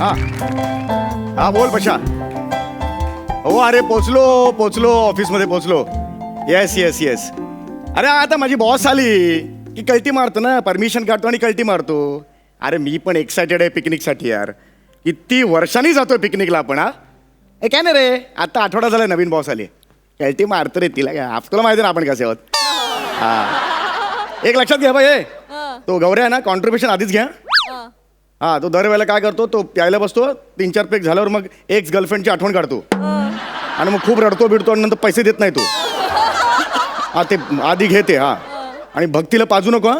हा. हा बोल पशा. हो अरे पोचलो पोचलो ऑफिसमध्ये पोचलो. येस येस येस अरे आता माझी बॉस आली की कल्टी मारतो ना परमिशन काढतो आणि कल्टी मारतो. अरे मी पण एक्सायटेड आहे पिकनिकसाठी यार. किती वर्षांनी जातोय पिकनिकला आपण हा? ए काय नाही रे आता आठवडा झाला नवीन बॉस आली. कल्टी मारतो रे तिला काय तुला माहिती ना आपण कसे आहोत. हा. एक लक्षात घ्या बाई. तो गौऱ्या आहे ना कॉन्ट्रीब्युशन आधीच घ्या. हा तो दरवेळेला काय करतो तो प्यायला बसतो तीन चार पेक झाल्यावर मग एक्स गर्लफ्रेंडची आठवण काढतो. आणि मग खूप रडतो बिडतो आणि नंतर पैसे देत नाही तो. हा ते आधी घेते हा. आणि भक्तीला पाजू नको हा.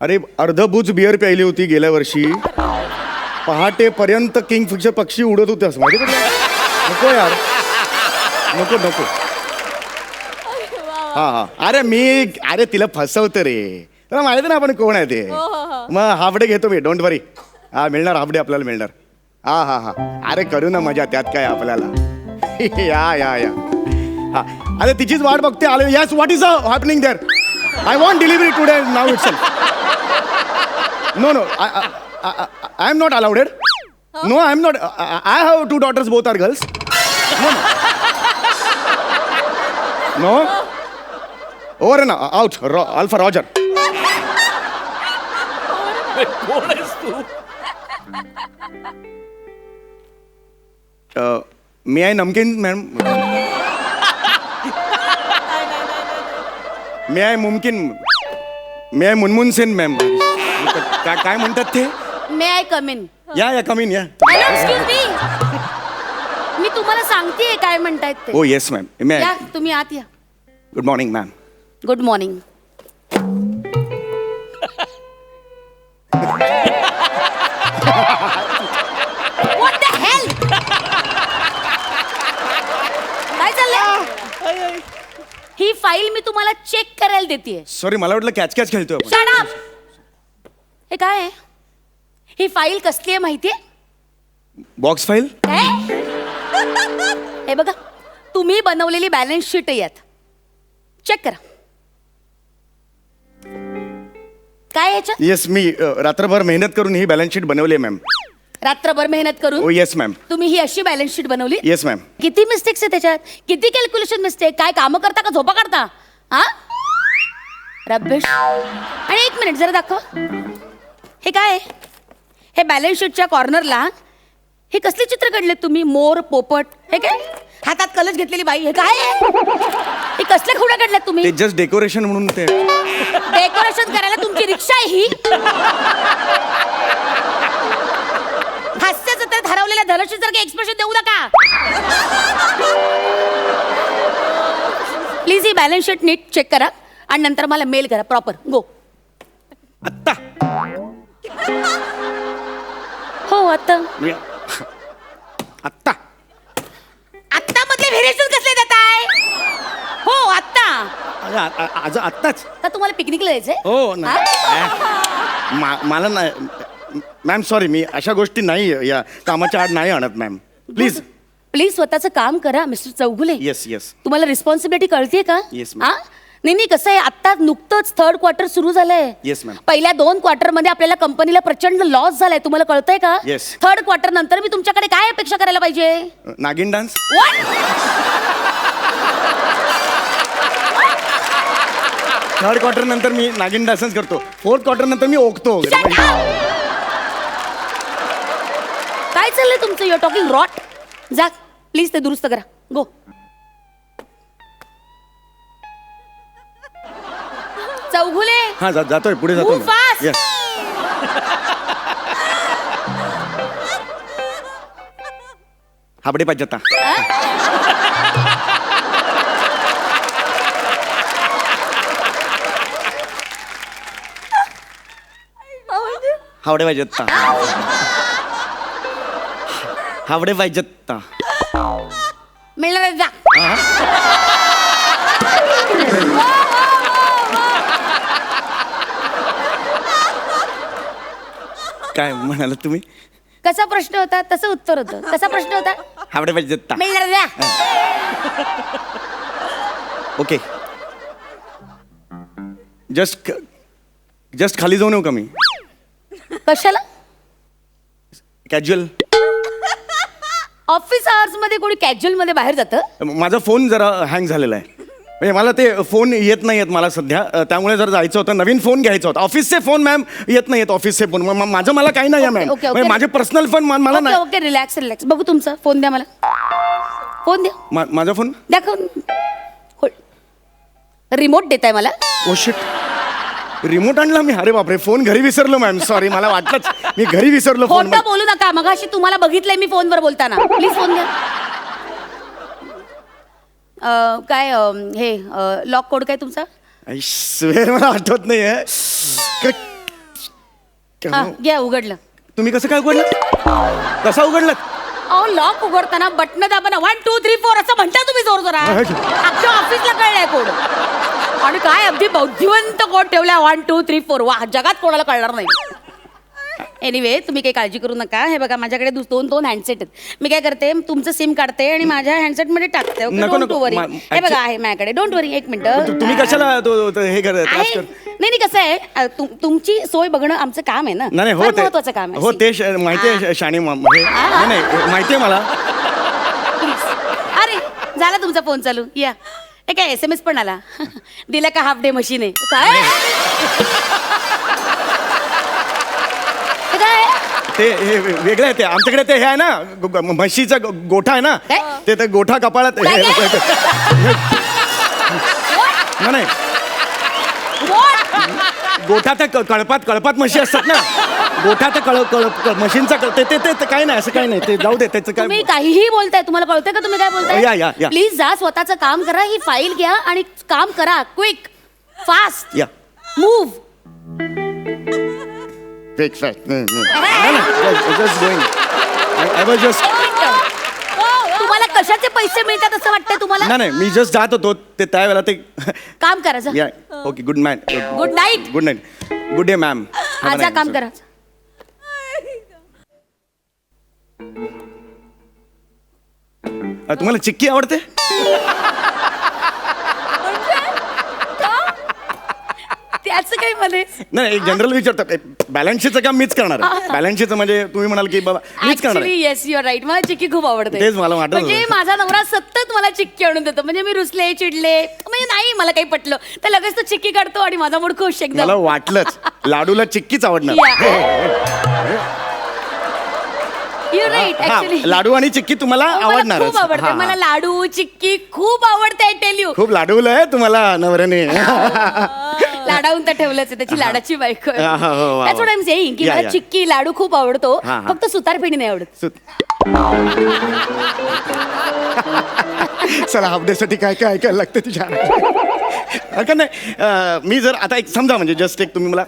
अरे अर्धबुज बिअर प्यायली होती गेल्या वर्षी. पहाटेपर्यंत किंग फिक्सर पक्षी उडत होते असं माहिती? नको यार. नको नको. हा हा. अरे मी अरे तिला फसवतं रे. तुला माहिती ना आपण कोण आहे ते. मग हाफडे घेतो मी डोंट वरी हा मिळणार हाफडे आपल्याला मिळणार. हा हा हा. अरे करू ना मजा त्यात काय आपल्याला? या या या. हा. अरे तिचीच वाट बघते आले. Yes what is happening there I want delivery today now it's no no I am not allowed no I am not I have two daughters both are girls no over ना आउट अल्फा रॉजर कोण आहेस तू मी I नमकीन ma'am मी I मुमकिन मी I Munmun Sen ma'am काय काय म्हणतात ते मे आय कम इन या या कमीन या मी मी तुम्हाला सांगतेय काय म्हणतायत ते. हो येस मॅम मी या तुम्ही आत या. Good morning ma'am good morning ही फाईल मी तुम्हाला चेक करायला देते सॉरी मला वाटलं कॅच कॅच खेळतोय आपण! हे काय आहे? ही फाईल कसली आहे माहितीये? बॉक्स फाईल हे? बघा तुम्ही बनवलेली बॅलन्स शीट यात. चेक करा. काय याच्यात? येस मी अ, रात्रभर मेहनत करून ही बॅलन्स शीट बनवली आहे मॅम रात्रभर मेहनत करून येस मॅम तुम्ही ही अशी बॅलन्स शीट बनवली? येस मॅम किती मिस्टेक्स आहे त्याच्यात किती कॅल्क्युलेशन मिस्टेक काय कामं करता का झोपा काढता? हा? रब्बेश आणि एक मिनिट जरा दाखव. हे काय आहे? हे बॅलन्स शीटच्या कॉर्नरला हे कसले चित्र काढले तुम्ही? मोर पोपट हे काय? हातात कलश घेतलेली बाई हे काय आहे? हे कसले खुड्या काढल्यात ते तुम्ही जस्ट डेकोरेशन म्हणून ते. डेकोरेशन करायला तुमची रिक्षा आहे ही. हरवलेल्या धनश्री सारखे एक्सप्रेशन देऊ नका. प्लीज ही बॅलन्स शीट नीट चेक करा आणि नंतर मला मेल करा. प्रॉपर गो आत्ता. हो आता मी आत्ता. आत्ता मधले व्हेरिएशन कसले देत आहे? हो आत्ता. अगं, आ- आ- आज आत्ताच. का तुम्हाला पिकनिकला यायचंय हो ना मा- मला नाही मॅम सॉरी मी अशा गोष्टी नाही या कामाच्या आड नाही आणत मॅम प्लीज प्लीज स्वतःचं काम करा मिस्टर चौगुले येस येस तुम्हाला रिस्पॉन्सिबिलिटी कळते का Yes, ma'am. हा? नाही नाही कसं आहे आता नुकतंच थर्ड क्वार्टर सुरू झालंय Yes, ma'am. पहिल्या दोन क्वार्टरमध्ये आपल्याला कंपनीला प्रचंड लॉस झालाय तुम्हाला कळतंय का Yes. थर्ड क्वार्टर नंतर मी तुमच्याकडे काय अपेक्षा करायला पाहिजे नागिन डान्स What? थर्ड क्वार्टर नंतर मी नागिन डान्सच करतो फोर्थ क्वार्टर नंतर मी ओकतो वगैरे Shut up! चाललंय तुमचं? युअर टॉकिंग रॉट जा. प्लीज ते दुरुस्त करा. गो चौघुले. हा जा- जातोय. पुढे जातो Move fast. हाबडे पाहिजे आता. हावडे पाहिजे आता. हावडे पाहिजे आता मिळणार जा. काय म्हणाला तुम्ही? कसा प्रश्न होता तसं उत्तर होतं. कसा प्रश्न होता? हावडे पाहिजे आता मिळणार जा. ओके. जस्ट जस्ट खाली जाऊन येऊ का मी. कशाला? कॅज्युअल ऑफिस आवर्समध्ये कोणी कॅज्युअलमध्ये बाहेर जातं? माझा फोन जरा हँग झालेला आहे. म्हणजे मला ते फोन येत नाही आहेत मला सध्या. अ, त्यामुळे जर जायचं होतं नवीन फोन घ्यायचा होता. ऑफिसचे फोन मॅम येत नाही आहेत ऑफिसचे फोन. म- म- माझं मला काही नाही आहे मॅम. Okay, okay. म्हणजे माझे पर्सनल फोन मला ओके नाही. ओके रिलॅक्स रिलॅक्स बघू तुमचा. फोन द्या मला. फोन द्या. मा- माझा फोन? दाखव. रिमोट देताय मला. ओ शिट रिमोट आणला मी. अरे बापरे फोन घरी विसरलो मॅम. सॉरी मला वाटलंच मी घरी विसरलो फोन. खोटं बोलू नका. मग अशी तुम्हाला बघितलंय मी फोनवर बोलताना. प्लीज फोन अं, काय अं, हे लॉक कोड काय तुमचा? मला आठवत नाही आहे हा घ्या उघडलं. तुम्ही कसं काय उघडलं? कसा उघडलं? अहो लॉक उघडताना बटन दाबा वन टू थ्री फोर असं म्हणता तुम्ही जोर जोरा अख्ख्या ऑफिसला कळलंय कोड आणि काय अगदी बौद्धिवंत कोड ठेवलाय? वन टू थ्री फोर वा जगात कोणाला कळणार नाही. एनिवे तुम्ही काही काळजी करू नका. हे बघा माझ्याकडे दुस- दोन दोन हँडसेट आहेत. मी काय करते तुमचं सिम काढते आणि माझ्या हँडसेटमध्ये टाकते नको, डोंट नको. वरी मा- हे बघा आहे माझ्याकडे. डोंट वरी एक मिनिट. तु- तुम्ही कशाला तो तो हे कर त्रास आहे कर नाही नाही कसं आहे अ, तुम- तुमची सोय बघणं आमचं काम आहे ना. नाही नाही, हो फार महत्वाचं काम आहे. हो See. ते श- माहिती आहे. श- शाणी मा- हे. नाही नाही माहिती आहे मला. अरे झाला तुमचा फोन चालू. या. हे काय एस एम एस पण आला? दिला का हाफ डे मशीन आहे? काय? हे काय? ते हे वे- वेगळं आहे ते. आमच्याकडे ते हे आहे ना ग- ग- म्हशीचा ग- गोठा आहे ना काय? ते ते गोठा कपाळात काय, हे-? नाही? गोठा त्या क- कळपात कळपात म्हशी असतात ना. गोठा त्या कळ कळ क- म्हशींचा क- ते ते ते ते काही नाही असं काही नाही. ते जाऊ दे त्याचं तुम्ही काय काहीही बोलताय तुम्हाला कळतंय का तुम्ही काय या, या, बोलताय या. प्लीज जा स्वतःचं काम करा ही फाईल घ्या आणि काम करा क्विक फास्ट या. Move fake fact just going I was just तुम्हाला कशाचे पैसे मिळतात असं वाटतंय तुम्हाला? नाही नाही मी जस्ट जात होतो ते त्यावेळेला ते काम करा जा. या okay good man Good night. Good night good day ma'am आजा काम करा. तुम्हाला चिक्की आवडते? त्याचं काही मध्ये नाही जनरल विचारतात बॅलन्सशीचं काम मीच करणार बॅलन्सशीचं म्हणजे तुम्ही म्हणाल की बाबा मीच करणार ऍक्च्युली येस युअर राईट मला चिक्की खूप आवडते. तेच मला वाटत म्हणजे होतं. माझा नवरा सतत मला चिक्की आणून देतो. म्हणजे मी रुसले चिडले. म्हणजे नाही मला काही पटलं. तर लगेच तो चिक्की काढतो आणि माझा मूड खुश मला एकदम वाटलंच. लाडूला चिक्कीच आवडणार. युअर राईट हा, ऍक्च्युली लाडू आणि चिक्की तुम्हाला आवडणार खूप आवडते. मला लाडू चिक्की खूप आवडते आय टेल यू खूप लाडवलं आहे तुम्हाला नवऱ्याने. लाडावून तर ठेवलंच आहे त्याची लाडाची बायको हा, हा, हो, वा, त्याच वा. एम सेईंग की या, मला या. चिक्की लाडू खूप आवडतो हा, हा. फक्त सुतारफेणी नाही आवडत चला हाफसाठी काय काय ऐकायला लागतं तुझ्या का नाही अं, मी जर आता एक समजा म्हणजे जस्ट एक तुम्ही मला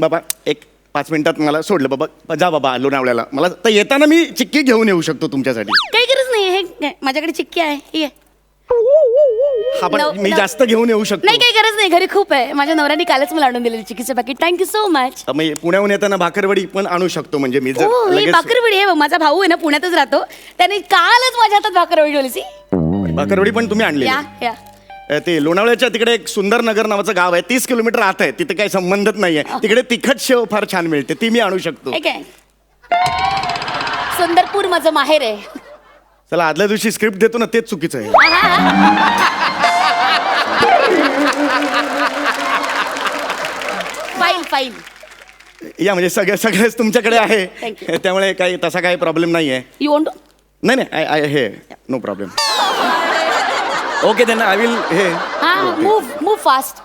बाबा एक पाच मिनिटात मला सोडलं बाबा जा बाबा लोणावळ्याला मला तर येताना मी चिक्की घेऊन येऊ शकतो तुमच्यासाठी काही गरज नाही हे काय, माझ्याकडे चिक्की आहे ही आहे. हा पण मी जास्त घेऊन येऊ शकतो. नाही काही गरज नाही. घरी खूप आहे. माझ्या नवऱ्याने कालच मला आणून दिलेलं चिक्कीचं packet thank you so much पुण्याहून येताना भाकरवडी पण आणू शकतो. म्हणजे मी जर हो ही लगेच भाकरवडी आहे माझा भाऊ आहे ना पुण्यातच राहतो. त्याने कालच माझ्या हातात भाकरवडी ठेवली सी भाकरवडी पण तुम्ही आणली या या. ते लोणावळ्याच्या तिकडे एक सुंदर नगर नावाचं गाव आहे. तीस किलोमीटर आत आहे. तिथे काही संबंधच नाहीये. तिकडे तिखट शेव फार छान मिळते. ती मी आणू शकतो. सुंदरपूर माझं माहेर आहे. चला आदल्या दिवशी स्क्रिप्ट देतो ना तेच चुकीचं आहे. फाईल फाईल या म्हणजे सगळं सगळंच तुमच्याकडे आहे. Thank. त्यामुळे काही तसा काही प्रॉब्लेम नाही आहे यू वॉन्ट नाही नाही आय आय हे no problem okay then I will हे. हा मूव मूव फास्ट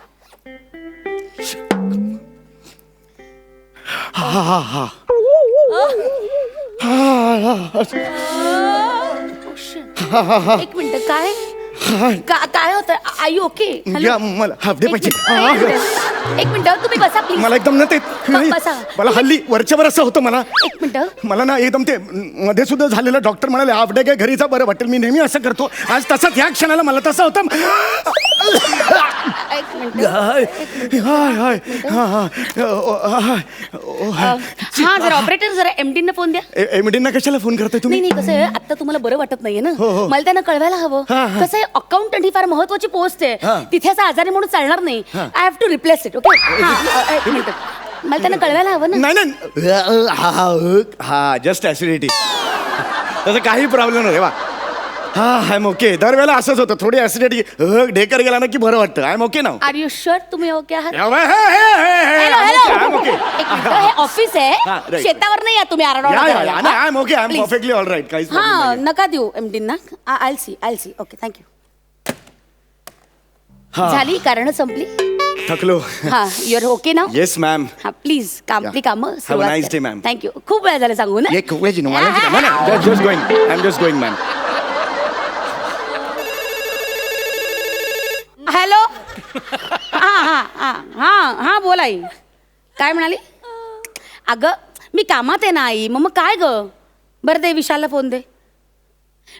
एक मिनिट काय? का- काय होतं यू ओके मला हाफ डे पाहिजे एक मिनिट तुम्ही बसा प्लीज मला एकदम ना ते नाही, बसा. मला हल्ली वरच्यावर असं होतं मला. एक मिनिट. मला ना एकदम ते मध्ये सुद्धा झालेलं डॉक्टर म्हणाले हाफ डे काय घरीचा बरं वाटेल. मी नेहमी असं करतो. आज तसंच ह्या क्षणाला मला तसं होतं. एक मिनिट. हाय हाय हाय हा हा. ओ, हाय. ओ, हाय. हा जरा ऑपरेटर जरा एमडी न फोन द्या. ए- एमडींना कशाला फोन करताय नाही तुम्ही? नाही कसं आहे आता तुम्हाला बरं वाटत नाहीये ना. हो, हो. मला त्यांना कळवायला हवं. हा, हा. कसं आहे अकाउंटंट ही फार महत्वाची पोस्ट हा. आहे तिथे असं आजारी म्हणून चालणार नाही. I have to replace it okay एक मिनिट. मला त्यांना कळवायला हवं ना. नाही नाही. अ, अ, हा हा अ, हा जस्ट ऍसिडिटी तसं काही प्रॉब्लेम नाही वा. हा आय एम ओके दरवेळेला असंच होतं. थोडी ऍसिडिटी ढेकर गेला ना की बरं वाटतं. आय एम ओके ना आर यू शुअर तुम्ही ओके आहात? हॅलो आय एम ओके एक मिनिट, हे ऑफिस हा, आहे right. शेतावर नाही या तुम्ही करायला. I am okay I am. Perfectly all right काहीच problem हा नाहीये. नका देऊ एमडी ना. I see I see okay thank you हा. झाली? कारण संपली? थकलो. हा युअर ओके ना येस मॅम हा प्लीज काम. आपली कामं nice day, ma'am. थँक्यू खूप वेळ झाला सांगू ना? ये खूप वेळची मला just going I am just going ma'am hello हा हा हा हा हा बोल आई. काय म्हणाली? अगं मी कामात आहे ना आई. मग मग काय ग? बरं दे विशालला फोन दे.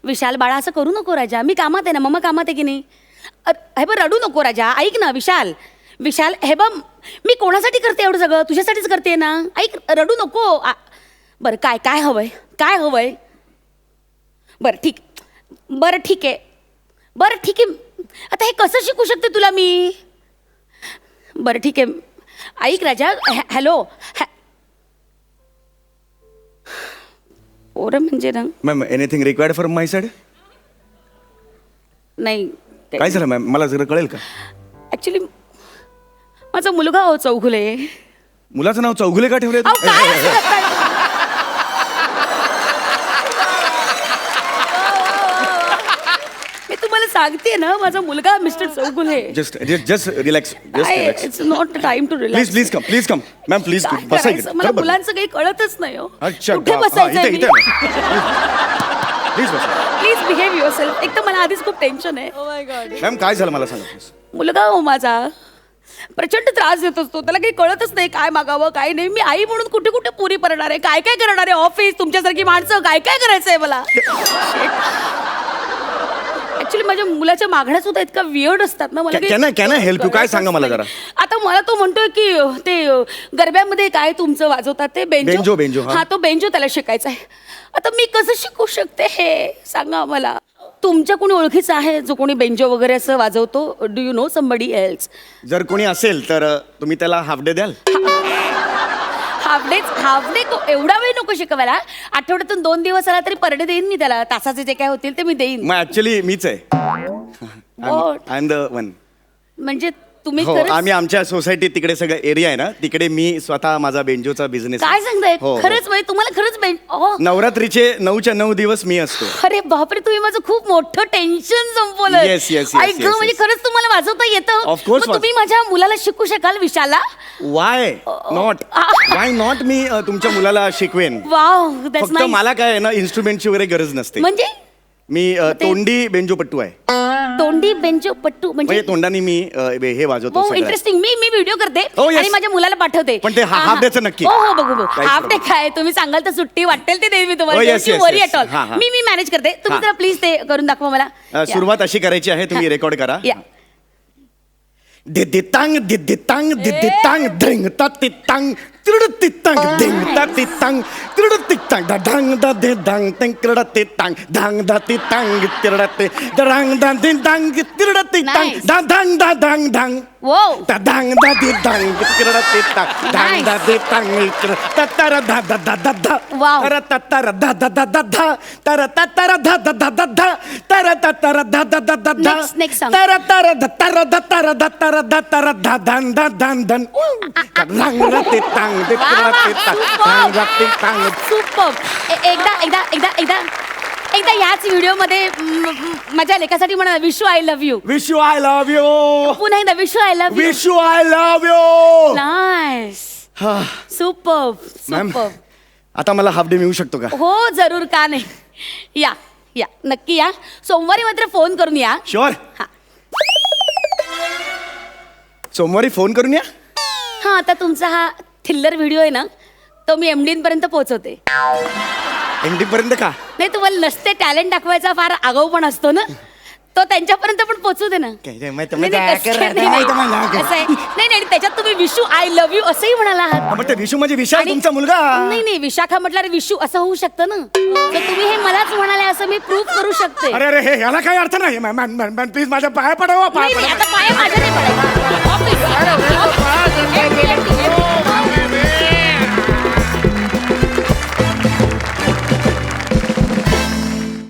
विशाल बाळा असं करू नको राजा. मी कामात आहे ना मम्मा कामात आहे की नाही? अ, हे बघ रडू नको राजा. ऐक ना विशाल. विशाल हे बघ मी कोणासाठी करते एवढं सगळं? तुझ्यासाठीच करते ना? ऐक रडू नको. आ, बरं काय काय हवंय? काय हवंय? बरं ठीक. बरं ठीक आहे. बरं ठीक आहे. आता हे कसं शिकू शकते तुला मी? बरं ठीक आहे. ऐक राजा हॅ- हॅलो. हॅ- पोरं म्हणजे ना ma'am anything required from my side नाही. काय झालं मॅम मला जरा कळेल का? ऍक्च्युली माझा मुलगा हो चौघुले. मुलाचं नाव चौगुले का ठेवले अहो काय? मी तुम्हाला सांगते ना माझा मुलगा mister Chougule just just relax just relax it's not time to please relax please come please come ma'am please बसा? इकडे मला. मुलांचं काही कळतच नाही हो. अच्छा कुठे हा, बसायचं इथे इथे. प्लीज प्लीज बसा. बिहेव युअर सेल्फ एक तर मला आधीच खूप टेन्शन आहे. Oh मॅम काय झालं मला सांगा प्लीज मुलगा हो माझा. प्रचंड त्रास देत असतो. त्याला काही कळतच नाही काय मागावं काय नाही. मी आई म्हणून कुठे कुठे पुरी करणार आहे? काय काय करणार आहे? ऑफिस तुमच्यासारखी माणसं काय काय करायचं आहे मला ऍक्च्युली माझ्या मुलाच्या मागण्या सुद्धा इतका वियर्ड असतात ना. मला I help you? काय सांगा मला. जरा. आता मला तो म्हणतोय की ते गरब्यामध्ये काय तुमचं वाजवतात ते? बेंजो, बेंजो बेंजो, हा. तो बेंजो त्याला शिकायचा आहे. आता मी कसं शिकू शकते हे? सांगा मला. तुमच्या कोणी ओळखीचं आहे जो कोणी बेंजो वगैरे असं वाजवतो? Do you know somebody else जर कोणी असेल तर तुम्ही त्याला हाफ डे द्याल? हाफ डे हाफ डे एवढा वेळ नको शिकवायला. आठवड्यातून दोन दिवस आला तरी पर डे देईन मी त्याला. तासाचे जे काय होतील ते मी देईन. मग ऍक्च्युली मीच आहे. What? I am the one म्हणजे तुम्ही हो खरंच- आम्ही आमच्या सोसायटीत तिकडे सगळं एरिया आहे ना तिकडे मी स्वतः माझा बेंजोचा बिझनेस काय सांगताय? हो, हो. खरंच म्हणजे तुम्हाला खरंच अहो, नवरात्रीचे नऊच्या नऊ दिवस मी असतो. अरे बापरे तुम्ही माझं खूप मोठं टेन्शन संपवलं Yes, yes, म्हणजे. खरंच तुम्हाला वाजवता येतं. Of course मग तुम्ही माझ्या मुलाला शिकू शकाल विशाला? वाय नॉट वाय नॉट मी अ, तुमच्या मुलाला शिकवेन? वाव दॅट्स फक्त मला काय आहे ना इन्स्ट्रुमेंटची वगैरे गरज नसते. म्हणजे? मी अ, ते- तोंडी बेंजोपट्टू आहे तोंडी बेंचो पट्टू म्हणजे म्हणजे तोंडाने मी अ, हे वाजवतो हो सगळं. इंटरेस्टिंग मी मी व्हिडिओ करते Oh, yes. आणि माझ्या मुलाला पाठवते पण ते हा- हा, half हा. day चं नक्की. हो हो बघू बघू काहीच हाफ डे problem. काय तुम्ही सांगाल तर सुट्टी वाटेल ते देईन मी तुम्हाला Oh, yes, yes, very yes. अटॉल हा, हा. मी मी मॅनेज करते तुम्ही हा. जरा प्लीज ते करून दाखवा मला अ, सुरुवात अशी करायची आहे तुम्ही रेकॉर्ड करा या दिदी तांग दिदी तांग दिदी तांग धिंग ता ति तांग तिरड ति तांग धिंग ता ति तांग तिरड ति तांग दा ढांग दा दे धांग तिंग तिरड ति तांग धांग दा ति तांग तिरड ते दरांग दा दि दांग तिरड ति तांग Nice. दा धांग दा धांग धांग वो दा धांग दा दि दांग तिरड ति तांग धांग दा दि तांग तिरड ततर धा धा धा धा धा Wow. तर ततर धा धा धा धा धा तर ततर धा धा धा धा धा तर ततर धा धा धा धा धा Next, next song. तर तर ध तर ध तर ध तर ध तर धा धान धा धान धन रंग तांग ते वा, superb. सुपर एकदा एकदा एकदा एकदा. एकदा याच व्हिडिओमध्ये म- म- माझ्या लेखासाठी म्हणा Vishu I love you wish you I love you पुन्हा एकदा Vishu I love you wish you I love you nice super ma'am super आता मला हाफ डे मिळू शकतो का? हो जरूर का नाही? या या नक्की या. सोमवारी मात्र फोन करून या. शुअर हा. सोमवारी फोन करून या? हा आता तुमचा हा थिल्लर व्हिडिओ आहे ना तो मी एम पर्यंत पोहोचवते. एमडी पर्यंत का? नाही तुम्हाला नसते टॅलेंट दाखवायचा फार आगाऊ पण असतो ना तो त्यांच्यापर्यंत पण पोहोचू दे ना. काय ते माहिती- नाही, नाही, माहिती- कसं- काय- नाही, नाही. माहिती- माहिती- कसं आहे? नाही नाही त्याच्यात तुम्ही विशू आय लव्ह यू असंही म्हणाला आहात. मग ते विशू म्हणजे विशाल आणि- तुमचा मुलगा? नाही नाही विशाखा म्हटल्यावर विशू असं होऊ शकतं ना. तर तुम्ही हे मलाच म्हणाले असं मी प्रूव्ह करू शकते. अरे अरे हे याला काही अर्थ नाही. मॅम मॅम मॅम प्लीज माझ्या पाया पडावा पाया नाही नाही पडावा. आता पाय माझ्या नाही पडायचे. Office.